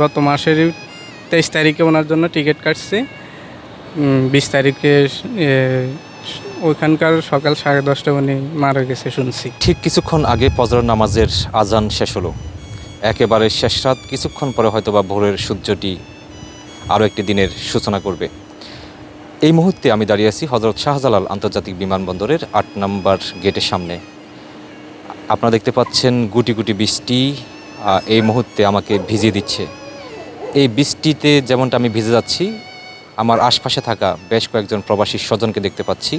গত মাসের তেইশ তারিখে ওনার জন্য টিকিট কাটছি। বিশ তারিখে ওইখানকার সকাল সাড়ে দশটা উনি মারা গেছে শুনছি। ঠিক কিছুক্ষণ আগে ফজর নামাজের আজান শেষ হলো। একেবারে শেষ রাত, কিছুক্ষণ পরে হয়তো বা ভোরের সূর্যটি আরও একটি দিনের সূচনা করবে। এই মুহূর্তে আমি দাঁড়িয়ে আছি হজরত শাহজালাল আন্তর্জাতিক বিমানবন্দরের আট নম্বর গেটের সামনে। আপনারা দেখতে পাচ্ছেন গুটি গুটি বৃষ্টি এই মুহূর্তে আমাকে ভিজিয়ে দিচ্ছে। এই বৃষ্টিতে যেমনটা আমি ভিজে যাচ্ছি, আমার আশপাশে থাকা বেশ কয়েকজন প্রবাসী স্বজনকে দেখতে পাচ্ছি,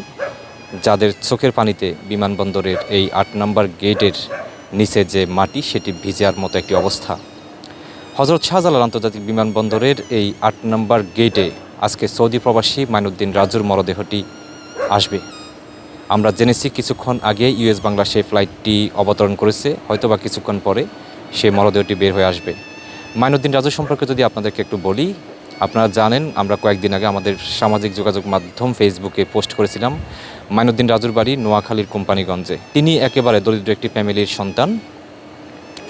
যাদের চোখের পানিতে বিমানবন্দরের এই আট নম্বর গেটের নিচে যে মাটি, সেটি ভিজার মতো একটি অবস্থা। হজরত শাহজালাল আন্তর্জাতিক বিমানবন্দরের এই আট নম্বর গেটে আজকে সৌদি প্রবাসী মাইনুদ্দিন রাজুর মরদেহটি আসবে। আমরা জেনেছি কিছুক্ষণ আগে ইউএস বাংলা সেই ফ্লাইটটি অবতরণ করেছে, হয়তোবা কিছুক্ষণ পরে। সেই মরদেহটি বের হয়ে আসবে। মাইনুদ্দিন রাজু সম্পর্কে যদি আপনাদেরকে একটু বলি, আপনারা জানেন, আমরা কয়েকদিন আগে আমাদের সামাজিক যোগাযোগ মাধ্যম ফেসবুকে পোস্ট করেছিলাম, মাইনুদ্দিন রাজুর বাড়ি নোয়াখালীর কোম্পানিগঞ্জে। তিনি একেবারে দরিদ্র একটি ফ্যামিলির সন্তান।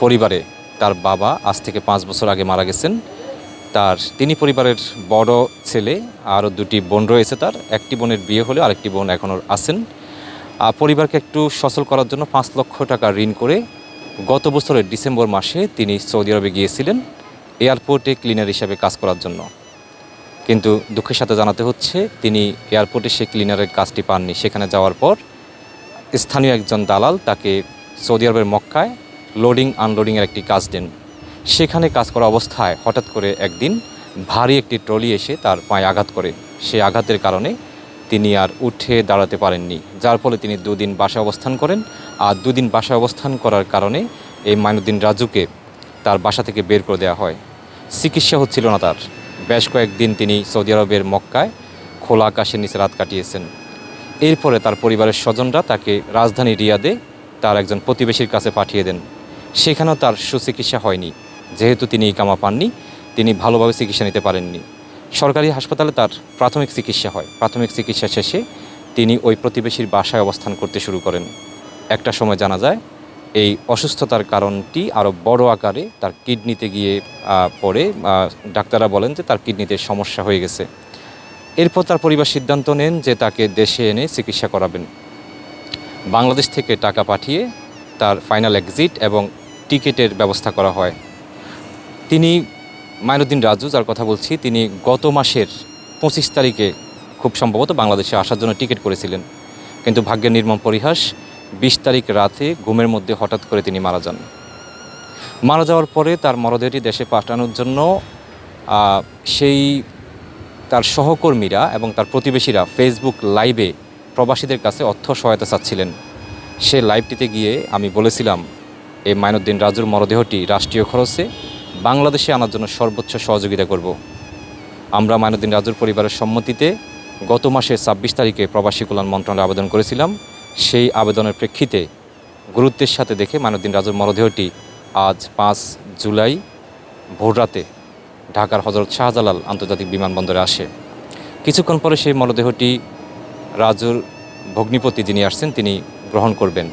পরিবারে তার বাবা আজ থেকে পাঁচ বছর আগে মারা গেছেন। তার তিনি পরিবারের বড় ছেলে, আরও দুটি বোন রয়েছে তার। একটি বোনের বিয়ে হলে আরেকটি বোন এখনও আছেন। পরিবারকে একটু সচল করার জন্য পাঁচ লক্ষ টাকা ঋণ করে গত বছরের ডিসেম্বর মাসে তিনি সৌদি আরবে গিয়েছিলেন এয়ারপোর্টে ক্লিনার হিসাবে কাজ করার জন্য। কিন্তু দুঃখের সাথে জানাতে হচ্ছে, তিনি এয়ারপোর্টে সে ক্লিনারের কাজটি পাননি। সেখানে যাওয়ার পর স্থানীয় একজন দালাল তাকে সৌদি আরবের মক্কায় লোডিং আনলোডিংয়ের একটি কাজ দেন। সেখানে কাজ করা অবস্থায় হঠাৎ করে একদিন ভারী একটি ট্রলি এসে তার পায়ে আঘাত করে। সেই আঘাতের কারণে তিনি আর উঠে দাঁড়াতে পারেননি, যার ফলে তিনি দুদিন বাসায় অবস্থান করেন আর দুদিন বাসায় অবস্থান করার কারণে এই মাইনুদ্দিন রাজুকে তার বাসা থেকে বের করে দেওয়া হয়। চিকিৎসা হচ্ছিল না তার। বেশ কয়েকদিন তিনি সৌদি আরবের মক্কায় খোলা আকাশের নিচে রাত কাটিয়েছেন। এরপরে তার পরিবারের স্বজনরা তাকে রাজধানী রিয়াদে তার একজন প্রতিবেশীর কাছে পাঠিয়ে দেন। সেখানেও তার সুচিকিৎসা হয়নি। যেহেতু তিনি ইকামা পাননি, তিনি ভালোভাবে চিকিৎসা নিতে পারেননি। সরকারি হাসপাতালে তার প্রাথমিক চিকিৎসা হয়। প্রাথমিক চিকিৎসা শেষে তিনি ওই প্রতিবেশীর বাসায় অবস্থান করতে শুরু করেন। একটা সময় জানা যায়, এই অসুস্থতার কারণটি আরও বড় আকারে তার কিডনিতে গিয়ে পড়ে। ডাক্তাররা বলেন যে তার কিডনিতে সমস্যা হয়ে গেছে। এরপর তার পরিবার সিদ্ধান্ত নেন যে তাকে দেশে এনে চিকিৎসা করাবেন। বাংলাদেশ থেকে টাকা পাঠিয়ে তার ফাইনাল এক্সিট এবং টিকিটের ব্যবস্থা করা হয়। তিনি মাইনুদ্দিন রাজু, যার কথা বলছি, তিনি গত মাসের পঁচিশ তারিখে খুব সম্ভবত বাংলাদেশে আসার জন্য টিকিট করেছিলেন। কিন্তু ভাগ্যের নির্মম পরিহাস, বিশ তারিখ রাতে ঘুমের মধ্যে হঠাৎ করে তিনি মারা যান। মারা যাওয়ার পরে তার মরদেহটি দেশে পাঠানোর জন্য সেই তার সহকর্মীরা এবং তার প্রতিবেশীরা ফেসবুক লাইভে প্রবাসীদের কাছে অর্থ সহায়তা চাচ্ছিলেন। সে লাইভটিতে গিয়ে আমি বলেছিলাম এই মাইনুদ্দিন রাজুর মরদেহটি রাষ্ট্রীয় খরচে বাংলাদেশে আনার জন্য সর্বোচ্চ সহযোগিতা করব। আমরা মাইনুদ্দিন রাজুর পরিবারের সম্মতিতে গত মাসের ছাব্বিশ তারিখে প্রবাসী কল্যাণ মন্ত্রণালয়ে আবেদন করেছিলাম। সেই আবেদনের প্রেক্ষিতে গুরুত্বের সাথে দেখে মাইনুদ্দিন রাজুর মরদেহটি আজ পাঁচ জুলাই ভোররাতে ঢাকার হজরত শাহজালাল আন্তর্জাতিক বিমানবন্দরে আসে। কিছুক্ষণ পরে সেই মরদেহটি রাজুর ভগ্নিপতি যিনি আসছেন, তিনি গ্রহণ করবেন।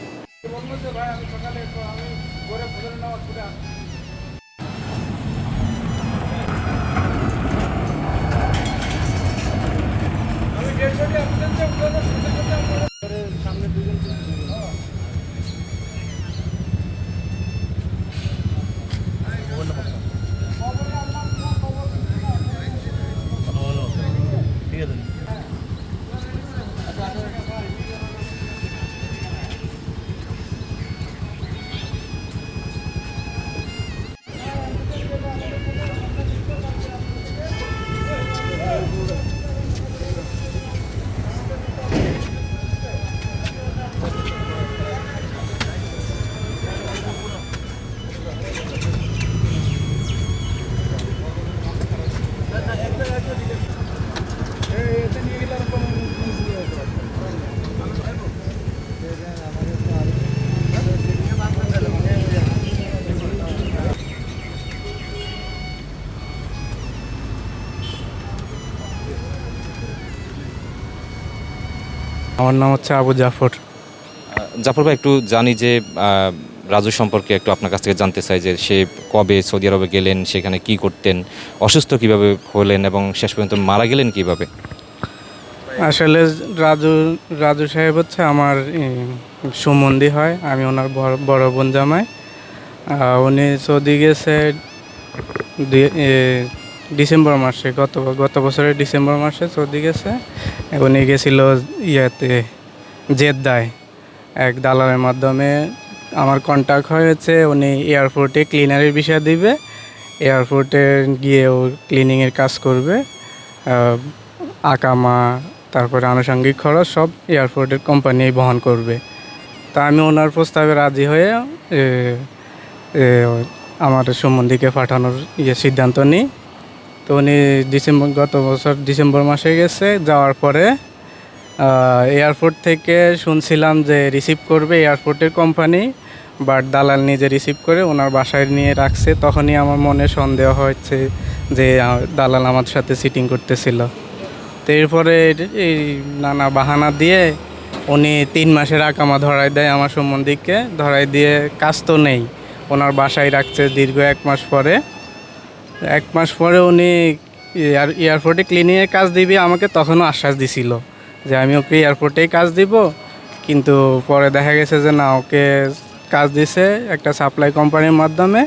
আমার নাম হচ্ছে আবু জাফর। জাফর ভাই একটু জানি যে রাজু সম্পর্কে একটু আপনার কাছ থেকে জানতে চাই যে সে কবে সৌদি আরবে গেলেন সেখানে কি করতেন অসুস্থ কীভাবে হলেন এবং শেষ পর্যন্ত মারা গেলেন কীভাবে? আসলে রাজু রাজু সাহেব হচ্ছে আমার সুমন্দি হয় আমি ওনার বড় বড় বোন জামাই। উনি সৌদি গেছে ডিসেম্বর মাসে, গত গত বছরের ডিসেম্বর মাসে সৌদি গেছে। উনি গেছিল ইয়েতে জেদ্দায় এক দালালের মাধ্যমে। আমার কন্ট্যাক্ট হয়েছে, উনি এয়ারপোর্টে ক্লিনারের বিষয় দিবে। এয়ারপোর্টে গিয়ে ও ক্লিনিংয়ের কাজ করবে। আকামা, তারপরে আনুষঙ্গিক খরচ সব এয়ারপোর্টের কোম্পানি বহন করবে। তা আমি ওনার প্রস্তাবে রাজি হয়ে আমার সম্বন্ধীকে পাঠানোর ইয়ে সিদ্ধান্ত নিই। তো উনি ডিসেম্বর, গত বছর ডিসেম্বর মাসে গেছে, যাওয়ার পরে এয়ারপোর্ট থেকে শুনছিলাম যে রিসিভ করবে এয়ারপোর্টের কোম্পানি বাট দালাল নিজে রিসিভ করে ওনার বাসায় নিয়ে রাখছে। তখনই আমার মনে সন্দেহ হচ্ছে যে দালাল আমার সাথে সিটিং করতেছিল। তো এরপরে এই নানা বাহানা দিয়ে উনি তিন মাসের আকামা ধরাই দেয় আমার সম্বন্ধীকে ধরাই দিয়ে কাজ তো নেই, ওনার বাসায় রাখছে দীর্ঘ এক মাস পরে। এক মাস পরে উনি এয়ার, এয়ারপোর্টে ক্লিনিংয়ের কাজ দিবে, আমাকে তখনও আশ্বাস দিছিল যে আমি ওকে এয়ারপোর্টেই কাজ দিব। কিন্তু পরে দেখা গেছে যে না, ওকে কাজ দিছে একটা সাপ্লাই কোম্পানির মাধ্যমে।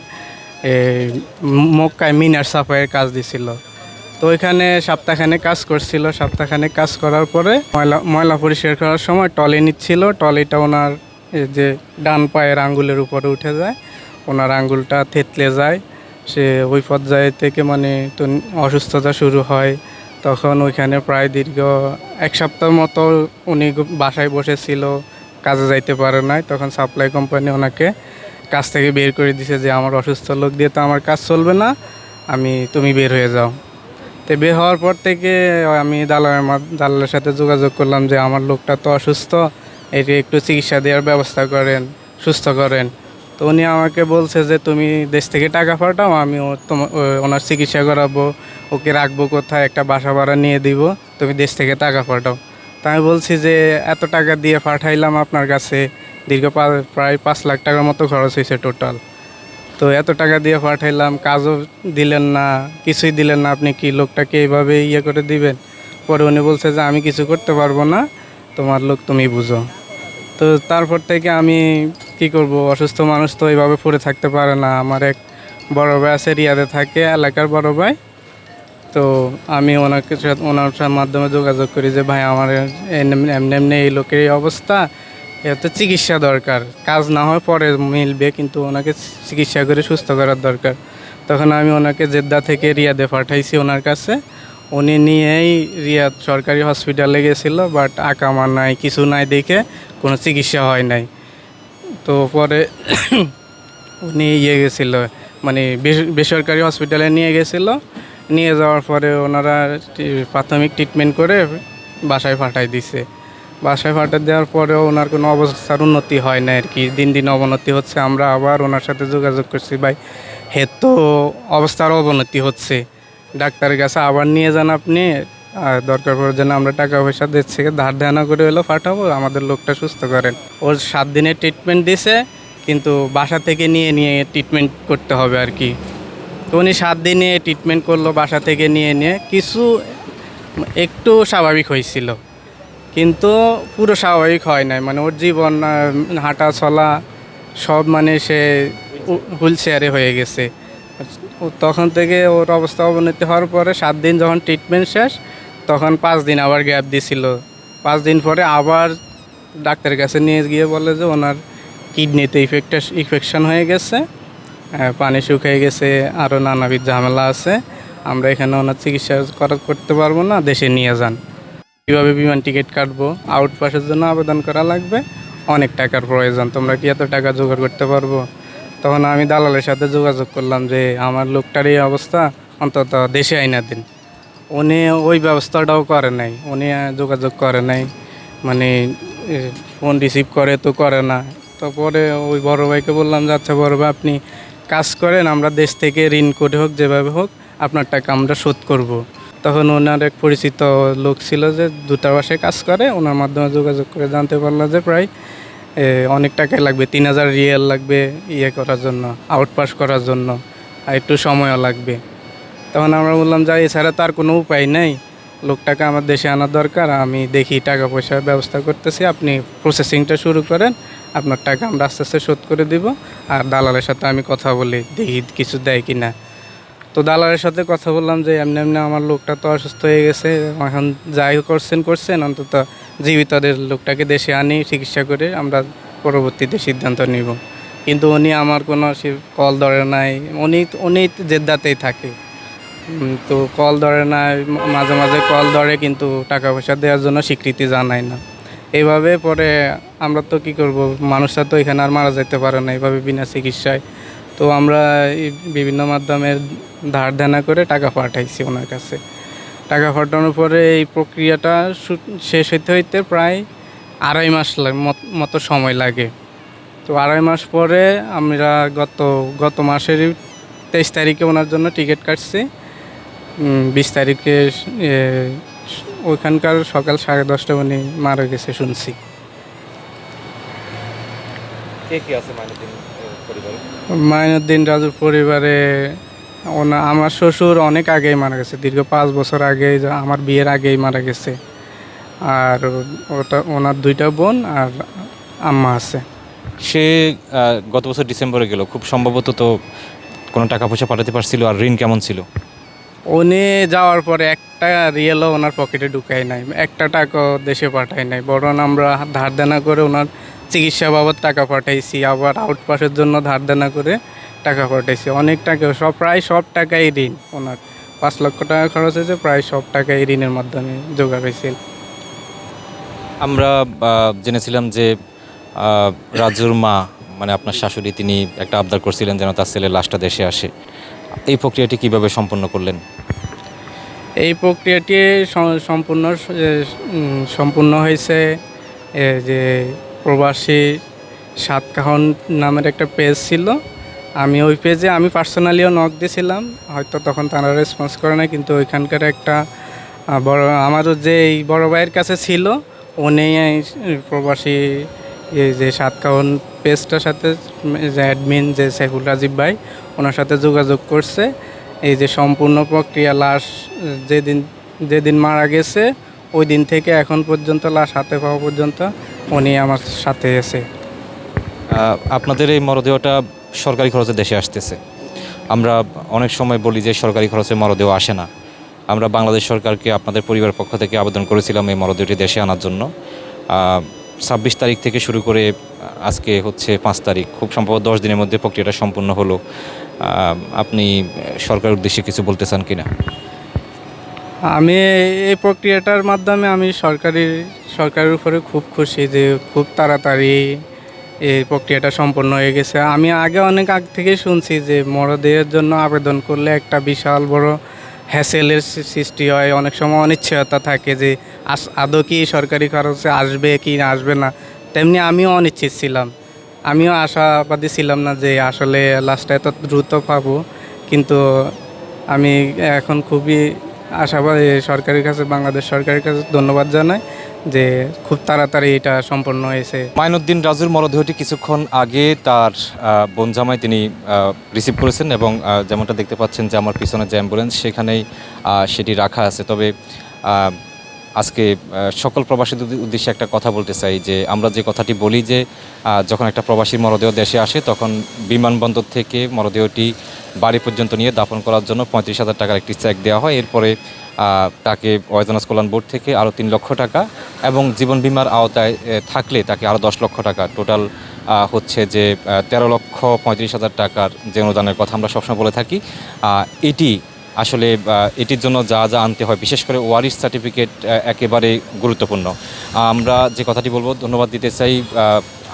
মক্কায় মিনার সাপ্লাইয়ের কাজ দিছিল। তো ওইখানে সপ্তাহখানে কাজ করছিল। সপ্তাহখানে কাজ করার পরে ময়লা ময়লা পরিষ্কার করার সময় টলি নিচ্ছিল। টলিটা ওনার যে ডান পায়ের আঙ্গুলের উপরে উঠে যায়, ওনার আঙ্গুলটা থেতলে যায়। সে ওই পর্যায়ে থেকে মানে তো অসুস্থতা শুরু হয়। তখন ওইখানে প্রায় দীর্ঘ এক সপ্তাহ মতো উনি বাসায় বসেছিল, কাজে যাইতে পারে নাই। তখন সাপ্লাই কোম্পানি ওনাকে কাজ থেকে বের করে দিছে যে, আমার অসুস্থ লোক দিয়ে তো আমার কাজ চলবে না, আমি, তুমি বের হয়ে যাও। তো বের হওয়ার পর থেকে আমি দালালের দালালের সাথে যোগাযোগ করলাম যে, আমার লোকটা তো অসুস্থ, একে একটু চিকিৎসা দেওয়ার ব্যবস্থা করেন, সুস্থ করেন। তো উনি আমাকে বলছে যে, তুমি দেশ থেকে টাকা পাঠাও, আমি ও- তোমা- ও- ওনার চিকিৎসা করাবো, ওকে রাখব কোথায়, একটা বাসা ভাড়া নিয়ে দিব, তুমি দেশ থেকে টাকা পাঠাও। তা আমি বলছি যে, এত টাকা দিয়ে পাঠাইলাম আপনার কাছে, দীর্ঘ প্রায় পাঁচ লাখ টাকার মতো খরচ হয়েছে টোটাল। তো এত টাকা দিয়ে পাঠাইলাম, কাজও দিলেন না, কিছুই দিলেন না, আপনি কি লোকটাকে এইভাবে ইয়ে করে দিবেন? পরে উনি বলছে যে, আমি কিছু করতে পারব না, তোমার লোক তুমি বুঝো। তো তারপর থেকে আমি কি করব? অসুস্থ মানুষ তো এইভাবে পড়ে থাকতে পারে না। আমার এক বড় ভাই আছে রিয়াদে থাকে, এলাকার বড় ভাই। তো আমি ওনাকে ওনার মাধ্যমে যোগাযোগ করি যে, ভাই, আমার এমনি এমনি এই লোকের এই অবস্থা। এতে চিকিৎসা দরকার। কাজ না হয় পরে মিলবে, কিন্তু ওনাকে চিকিৎসা করে সুস্থ করার দরকার। তখন আমি ওনাকে জেদ্দা থেকে রিয়াদে পাঠাইছি ওনার কাছে। উনি নিয়েই রিয়াদ সরকারি হসপিটালে গেছিল, বাট আকামা নাই, কিছু নাই দেখে কোনো চিকিৎসা হয় নাই। তো পরে উনি ইয়ে গেছিল মানে বেস- বেসরকারি হসপিটালে নিয়ে গেছিল। নিয়ে যাওয়ার পরে ওনারা প্রাথমিক ট্রিটমেন্ট করে বাসায় পাঠাই দিছে। বাসায় পাঠিয়ে দেওয়ার পরেও ওনার কোনো অবস্থার উন্নতি হয় না আর কি। দিন দিন অবনতি হচ্ছে, আমরা আবার ওনার সাথে যোগাযোগ করছি, ভাই হে তো অবস্থার অবনতি হচ্ছে। ডাক্তারের কাছে আবার নিয়ে যান আপনি আর দরকার পড়ে যেন আমরা টাকা পয়সা থেকে ধার ধানা করে হলেও পাঠাবো, আমাদের লোকটা সুস্থ করেন। ওর সাত দিনের ট্রিটমেন্ট দিছে, কিন্তু বাসা থেকে নিয়ে নিয়ে ট্রিটমেন্ট করতে হবে আর কি। তো উনি সাত দিনে ট্রিটমেন্ট করল বাসা থেকে নিয়ে নিয়ে, কিছু একটু স্বাভাবিক হয়েছিল। কিন্তু পুরো স্বাভাবিক হয় নাই মানে ওর জীবন হাঁটা চলা সব মানে সে হুইল চেয়ারে হয়ে গেছে। তখন থেকে ওর অবস্থা অবনতি হওয়ার পরে সাত দিন যখন ট্রিটমেন্ট শেষ তখন পাঁচ দিন আবার গ্যাপ দিছিল। পাঁচ দিন পরে আবার ডাক্তারের কাছে নিয়ে গিয়ে বলে যে ওনার কিডনিতে ইফেক্ট ইনফেকশন হয়ে গেছে পানি শুকিয়ে গেছে আরও নানাবিধ ঝামেলা আছে, আমরা এখানে ওনার চিকিৎসা করা করতে পারব না, দেশে নিয়ে যান। কীভাবে বিমান টিকিট কাটবো আউট পাসের জন্য আবেদন করা লাগবে, অনেক টাকার প্রয়োজন। তোমরা কি এত টাকা জোগাড় করতে পারব? তখন আমি দালালের সাথে যোগাযোগ করলাম যে, আমার লোকটার এই অবস্থা, অন্তত দেশে আইনা দিন। উনি ওই ব্যবস্থাটাও করে নাই, উনি যোগাযোগ করে নাই মানে ফোন রিসিভ করে তো করে না তারপরে ওই বড় ভাইকে বললাম যে আচ্ছা বড় ভাই, আপনি কাজ করেন, আমরা দেশ থেকে ঋণ করে হোক, যেভাবে হোক, আপনার টাকা আমরা শোধ করব। তখন ওনার এক পরিচিত লোক ছিল যে, দূতাবাসে কাজ করে, ওনার মাধ্যমে যোগাযোগ করে জানতে পারল যে, প্রায় অনেক টাকাই লাগবে, তিন হাজার রিয়েল লাগবে ইয়ে করার জন্য আউটপাস করার জন্য, আর একটু সময়ও লাগবে তখন আমরা বললাম যে এছাড়া তো আর কোনো উপায় নেই। লোকটাকে আমার দেশে আনার দরকার, আমি দেখি টাকা পয়সার ব্যবস্থা করতেছি, আপনি প্রসেসিংটা শুরু করেন, আপনার টাকা আমরা আস্তে আস্তে শোধ করে দিব। আর দালালের সাথে আমি কথা বলি, দেখি কিছু দেয় কি না তো দালালের সাথে কথা বললাম যে, এমনি এমনি আমার লোকটা তো অসুস্থ হয়ে গেছে, এখন যাই করছেন করছেন, অন্তত জীবিতদের লোকটাকে দেশে আনি, চিকিৎসা করে আমরা পরবর্তীতে সিদ্ধান্ত নিব। কিন্তু উনি আমার কোনো কল ধরে নাই, উনি উনি জেদ্দাতেই থাকে। তো কল ধরে না, মাঝে মাঝে কল ধরে কিন্তু টাকা পয়সা দেওয়ার জন্য স্বীকৃতি জানায় না। এইভাবে পরে আমরা তো কি করব, মানুষরা তো এখানে আর মারা যেতে পারে না এইভাবে বিনা চিকিৎসায়। তো আমরা বিভিন্ন মাধ্যমে ধার দেনা করে টাকা পাঠাইছি ওনার কাছে। টাকা পাঠানোর পরে এই প্রক্রিয়াটা শেষ হইতে হইতে প্রায় আড়াই মাস মতো সময় লাগে। তো আড়াই মাস পরে আমরা গত গত মাসের তেইশ তারিখে ওনার জন্য টিকিট কাটছি। বিশ তারিখে ওইখানকার সকাল সাড়ে দশটা উনি মারা গেছে শুনছি। কে কে আছে মাইনুদ্দিন রাজুর পরিবারে ওনা আমার শ্বশুর অনেক আগেই মারা গেছে দীর্ঘ পাঁচ বছর আগে আমার বিয়ের আগেই মারা গেছে। আর ওটা ওনার দুইটা বোন আর আম্মা আছে। সে গত বছর ডিসেম্বরে গেল। খুব সম্ভবত তো কোনো টাকা পয়সা পাঠাতে পারছিল আর ঋণ কেমন ছিল? উনি যাওয়ার পরে একটা রিয়েলও ওনার পকেটে ঢুকাই নাই, একটা টাকাও দেশে পাঠাই নাই, বরং আমরা ধার দেনা করে ওনার চিকিৎসা বাবদ টাকা পাঠাইছি, আবার আউটপাসের জন্য ধার দেনা করে টাকা পাঠাইছি। অনেক টাকা, সব, প্রায় সব টাকাই ঋণ ওনার। পাঁচ লক্ষ টাকা খরচ হয়েছে, প্রায় সব টাকাই ঋণের মাধ্যমে জোগাড় হয়েছে। আমরা জেনেছিলাম যে রাজুর মা মানে আপনার শাশুড়ি, তিনি একটা আবদার করছিলেন যেন তার ছেলে লাশটা দেশে আসে। এই প্রক্রিয়াটি কীভাবে সম্পন্ন করলেন? এই প্রক্রিয়াটি সম্পূর্ণ সম্পূর্ণ হয়েছে যে প্রবাসী সাতকাহন নামের একটা পেজ ছিল। আমি ওই পেজে, আমি পার্সোনালিও নক দিয়েছিলাম, হয়তো তখন তারা রেসপন্স করে না কিন্তু ওইখানকার একটা বড়, আমারও যে এই বড় ভাইয়ের কাছে ছিল, উনি প্রবাসী যে সাতকাহন পেজটার সাথে যে অ্যাডমিন যে সাইফুল রাজীব ভাই ওনার সাথে যোগাযোগ করছে। এই যে সম্পূর্ণ প্রক্রিয়া লাশ, যেদিন যেদিন মারা গেছে, ওই দিন থেকে এখন পর্যন্ত, লাশ হাতে পাওয়া পর্যন্ত উনি আমার সাথে এসে আপনাদের এই মরদেহটা সরকারি খরচে দেশে আসতেছে। আমরা অনেক সময় বলি যে সরকারি খরচে মরদেহ আসে না। আমরা বাংলাদেশ সরকারকে আপনাদের পরিবার পক্ষ থেকে আবেদন করেছিলাম এই মরদেহটি দেশে আনার জন্য। ছাব্বিশ তারিখ থেকে শুরু করে আজকে হচ্ছে পাঁচ তারিখ। খুব সম্ভবত দশ দিনের মধ্যে প্রক্রিয়াটা সম্পূর্ণ হলো। আপনি আহ, সরকারের উদ্দেশ্যে কিছু বলতে চান কিনা? আমি এই প্রক্রিয়াটার মাধ্যমে আমি সরকারি সরকারের উপরে খুব খুশি যে খুব তাড়াতাড়ি এই প্রক্রিয়াটা সম্পন্ন হয়ে গেছে। আমি আগে অনেক আগ থেকে শুনছি যে মরদেহের জন্য আবেদন করলে একটা বিশাল বড় হ্যাসেলের সৃষ্টি হয়। অনেক সময় অনিশ্চয়তা থাকে যে আস- আদৌ কি সরকারি খরচে আসবে কি না আসবে না। তেমনি আমিও অনিশ্চিত ছিলাম। আমিও আশাবাদী ছিলাম না যে আসলে লাস্টটা এত দ্রুত পাবো। কিন্তু আমি এখন খুবই আশাবাদী সরকারের কাছে, বাংলাদেশ সরকারের কাছে ধন্যবাদ জানাই যে খুব তাড়াতাড়ি এটা সম্পন্ন হয়েছে। মাইনুদ্দিন রাজুর মরদেহটি কিছুক্ষণ আগে তার বোন জামাই তিনি রিসিভ করেছেন এবং যেমনটা দেখতে পাচ্ছেন যে আমার পিছনে যে অ্যাম্বুলেন্স সেখানেই সেটি রাখা আছে। তবে আজকে সকল প্রবাসীদের উদ্দেশ্যে একটা কথা বলতে চাই যে, আমরা যে কথাটি বলি যে যখন একটা প্রবাসীর মরদেহ দেশে আসে, তখন বিমানবন্দর থেকে মরদেহটি বাড়ি পর্যন্ত নিয়ে দাফন করার জন্য পঁয়ত্রিশ হাজার টাকার একটি চেক দেওয়া হয়। এরপরে তাকে ওয়েজনাস কল্যাণ বোর্ড থেকে আরও তিন লক্ষ টাকা এবং জীবন বিমার আওতায় থাকলে তাকে আরও দশ লক্ষ টাকা। টোটাল হচ্ছে যে তেরো লক্ষ পঁয়ত্রিশ হাজার টাকার যে অনুদানের কথা আমরা সবসময় বলে থাকি। এটি আসলে এটির জন্য যা যা আনতে হয়, বিশেষ করে ওয়ারিশ সার্টিফিকেট একেবারে গুরুত্বপূর্ণ। আমরা যে কথাটি বলব, ধন্যবাদ দিতে চাই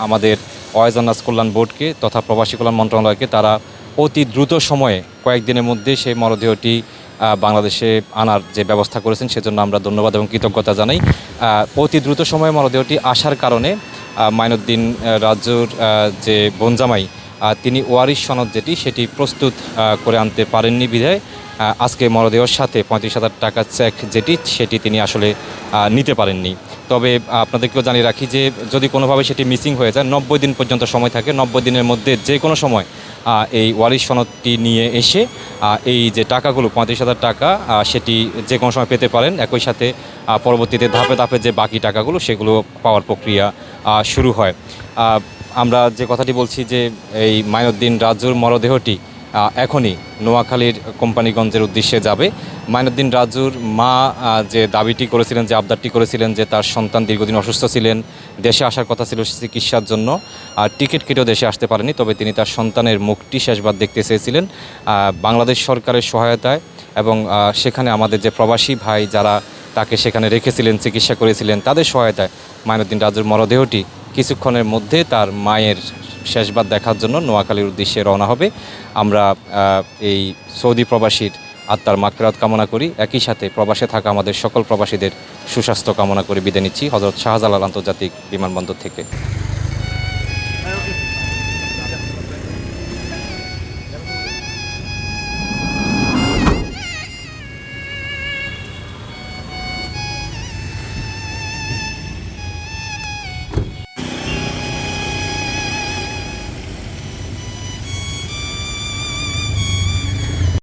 আমাদের ওয়াইজানাস কল্যাণ বোর্ডকে তথা প্রবাসী কল্যাণ মন্ত্রণালয়কে। তারা অতি দ্রুত সময়ে, কয়েকদিনের মধ্যে সেই মরদেহটি বাংলাদেশে আনার যে ব্যবস্থা করেছেন, সেজন্য আমরা ধন্যবাদ এবং কৃতজ্ঞতা জানাই। অতি দ্রুত সময়ে মরদেহটি আসার কারণে মাইনুদ্দিন রাজুর যে বনজামাই তিনি ওয়ারিশ সনদ যেটি, সেটি প্রস্তুত করে আনতে পারেননি বিধায়। আজকে মরদেহর সাথে পঁয়ত্রিশ হাজার টাকার চেক যেটি, সেটি তিনি আসলে নিতে পারেননি। তবে আপনাদেরকেও জানিয়ে রাখি যে, যদি কোনোভাবে সেটি মিসিং হয়ে যায়, নব্বই দিন পর্যন্ত সময় থাকে। নব্বই দিনের মধ্যে যে কোনো সময় এই ওয়ারিশ সনদটি নিয়ে এসে এই যে টাকাগুলো, পঁয়ত্রিশ হাজার টাকা সেটি যে কোনো সময় পেতে পারেন। একই সাথে পরবর্তীতে ধাপে ধাপে যে বাকি টাকাগুলো, সেগুলো পাওয়ার প্রক্রিয়া শুরু হয়। আমরা যে কথাটি বলছি যে, এই মাইনুদ্দিন রাজুর মরদেহটি এখনই নোয়াখালীর কোম্পানিগঞ্জের উদ্দেশ্যে যাবে। মাইনুদ্দিন রাজুর মা যে দাবিটি করেছিলেন, যে আবদারটি করেছিলেন, যে তার সন্তান দীর্ঘদিন অসুস্থ ছিলেন, দেশে আসার কথা ছিল চিকিৎসার জন্য, আর টিকিট কেটেও দেশে আসতে পারেনি, তবে তিনি তার সন্তানের মুখটি শেষবার দেখতে চেয়েছিলেন বাংলাদেশ সরকারের সহায়তায় এবং সেখানে আমাদের যে প্রবাসী ভাই যারা তাকে সেখানে রেখেছিলেন, চিকিৎসা করেছিলেন, তাদের সহায়তায় মাইনুদ্দিন রাজুর মরদেহটি কিছুক্ষণের মধ্যে তার মায়ের শেষবার দেখার জন্য নোয়াখালীর উদ্দেশ্যে রওনা হবে। আমরা এই সৌদি প্রবাসীর আত্মার মাকফেরাত কামনা করি। একই সাথে প্রবাসে থাকা আমাদের সকল প্রবাসীদের সুস্বাস্থ্য কামনা করে বিদায় নিচ্ছি। হজরত শাহজালাল আন্তর্জাতিক বিমানবন্দর থেকে।